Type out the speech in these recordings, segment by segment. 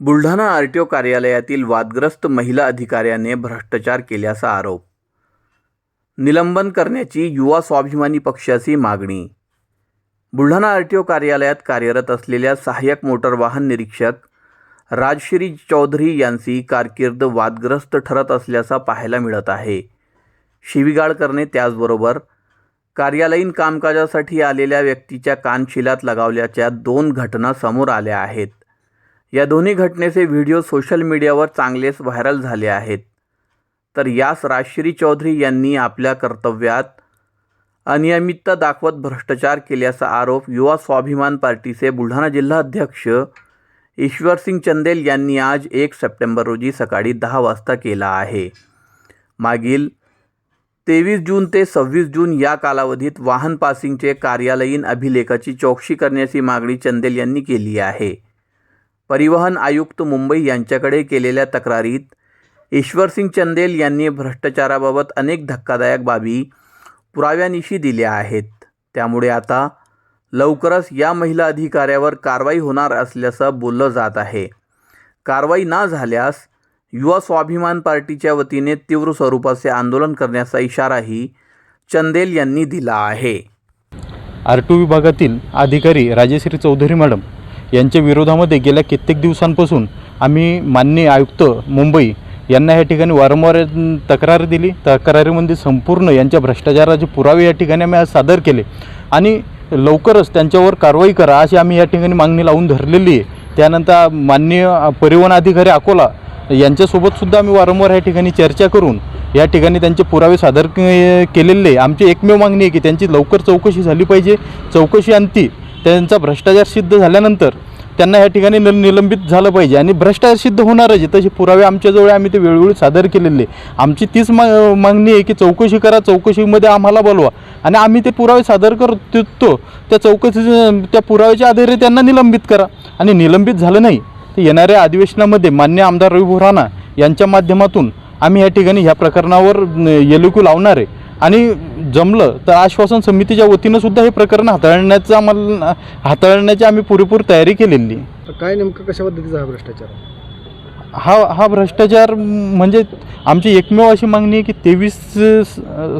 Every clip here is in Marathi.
बुलढाणा आर टी ओ कार्यालयातील वादग्रस्त महिला अधिकाऱ्याने भ्रष्टाचार केल्याचा आरोप. निलंबन करण्याची युवा स्वाभिमानी पक्षाची मागणी. बुलढाणा आर टी ओ कार्यालयात कार्यरत असलेल्या सहाय्यक मोटर वाहन निरीक्षक राजश्री चौधरी यांची कारकीर्द वादग्रस्त ठरत असल्याचा पाहायला मिळत आहे. शिवीगाळ करणे त्याचबरोबर कार्यालयीन कामकाजासाठी आलेल्या व्यक्तीच्या कानशिलात लगावल्याच्या दोन घटना समोर आल्या आहेत. या दोन्ही घटनेचे व्हिडिओ सोशल मीडियावर चांगलेच व्हायरल झाले आहेत. तर यास राजश्री चौधरी यांनी आपल्या कर्तव्यात अनियमितता दाखवत भ्रष्टाचार केल्याचा आरोप युवा स्वाभिमान पार्टीचे बुलढाणा जिल्हा अध्यक्ष ईश्वरसिंग चंदेल यांनी आज एक सप्टेंबर रोजी सकाळी दहा वाजता केला आहे. मागील तेवीस जून ते सव्वीस जून या कालावधीत वाहन पासिंगचे कार्यालयीन अभिलेखाची चौकशी करण्याची मागणी चंदेल यांनी केली आहे. परिवहन आयुक्त मुंबई यांच्याकडे केलेल्या तक्रारीत ईश्वरसिंग चंदेल यांनी भ्रष्टाचाराबाबत अनेक धक्कादायक बाबी पुराव्यानिशी दिल्या आहेत. त्यामुळे आता लवकरच या महिला अधिकाऱ्यावर कारवाई होणार असल्याचं बोललं जात आहे. कारवाई न झाल्यास युवा स्वाभिमान पार्टीच्या वतीने तीव्र स्वरूपाचे आंदोलन करण्याचा इशाराही चंदेल यांनी दिला आहे. आर टू विभागातील अधिकारी राजेश्री चौधरी मॅडम यांच्या विरोधामध्ये गेल्या कित्येक दिवसांपासून आम्ही माननीय आयुक्त मुंबई यांना या ठिकाणी वारंवार तक्रार दिली. तक्रारीमध्ये संपूर्ण यांच्या भ्रष्टाचाराचे पुरावे या ठिकाणी आम्ही आज सादर केले. आणि लवकरच त्यांच्यावर कारवाई करा अशी आम्ही या ठिकाणी मागणी लावून धरलेली आहे. त्यानंतर माननीय परिवहन अधिकारी अकोला यांच्यासोबतसुद्धा आम्ही वारंवार या ठिकाणी चर्चा करून या ठिकाणी त्यांचे पुरावे सादर केलेले आहे. आमची एकमेव मागणी आहे की त्यांची लवकर चौकशी झाली पाहिजे. चौकशी अंती त्यांचा भ्रष्टाचार सिद्ध झाल्यानंतर त्यांना या ठिकाणी निल निलंबित झालं पाहिजे. आणि भ्रष्टाचार सिद्ध होणारच आहे. तसे पुरावे आमच्याजवळ आम्ही ते वेळोवेळी सादर केलेले आहे. आमची तीच मा मागणी आहे की चौकशी करा. चौकशीमध्ये आम्हाला बोलवा. आणि आम्ही ते पुरावे सादर करतो. त्या चौकशी त्या पुराव्याच्या आधारे त्यांना निलंबित करा. आणि निलंबित झालं नाही तर येणाऱ्या अधिवेशनामध्ये मान्य आमदार रवी भोराना यांच्या माध्यमातून आम्ही या ठिकाणी ह्या प्रकरणावर येलुकू लावणार आहे. आणि जमलं तर आश्वासन समितीच्या वतीनं सुद्धा हे प्रकरण हाताळण्याचं आम्हाला हाताळण्याची आम्ही पुरेपूर तयारी केलेली. काय नेमकं कशा पद्धतीचा हा भ्रष्टाचार हा हा भ्रष्टाचार म्हणजे आमची एकमेव अशी मागणी आहे की तेवीस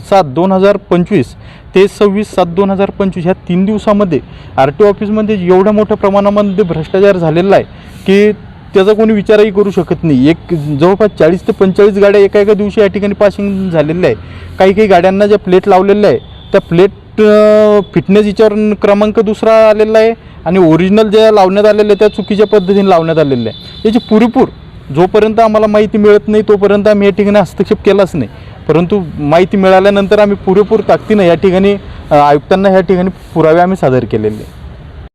सात दोन हजार पंचवीस ते सव्वीस सात दोन हजार पंचवीस ह्या तीन दिवसामध्ये आर टी ऑफिसमध्ये एवढ्या मोठ्या प्रमाणामध्ये भ्रष्टाचार झालेला आहे की त्याचा कोणी विचारही करू शकत नाही. एक जवळपास चाळीस ते पंचेचाळीस गाड्या एका एका दिवशी या ठिकाणी पासिंग झालेल्या आहे काही काही गाड्यांना ज्या प्लेट लावलेल्या आहे त्या प्लेट फिटनेस याच्यावर क्रमांक दुसरा आलेला आहे आणि ओरिजिनल ज्या लावण्यात आलेल्या त्या चुकीच्या पद्धतीने लावण्यात आलेल्या आहे याची पुरेपूर जोपर्यंत आम्हाला माहिती मिळत नाही तोपर्यंत आम्ही या ठिकाणी हस्तक्षेप केलाच नाही. परंतु माहिती मिळाल्यानंतर आम्ही पुरेपूर ताकदीनं या ठिकाणी आयुक्तांना या ठिकाणी पुरावे आम्ही सादर केलेले आहे.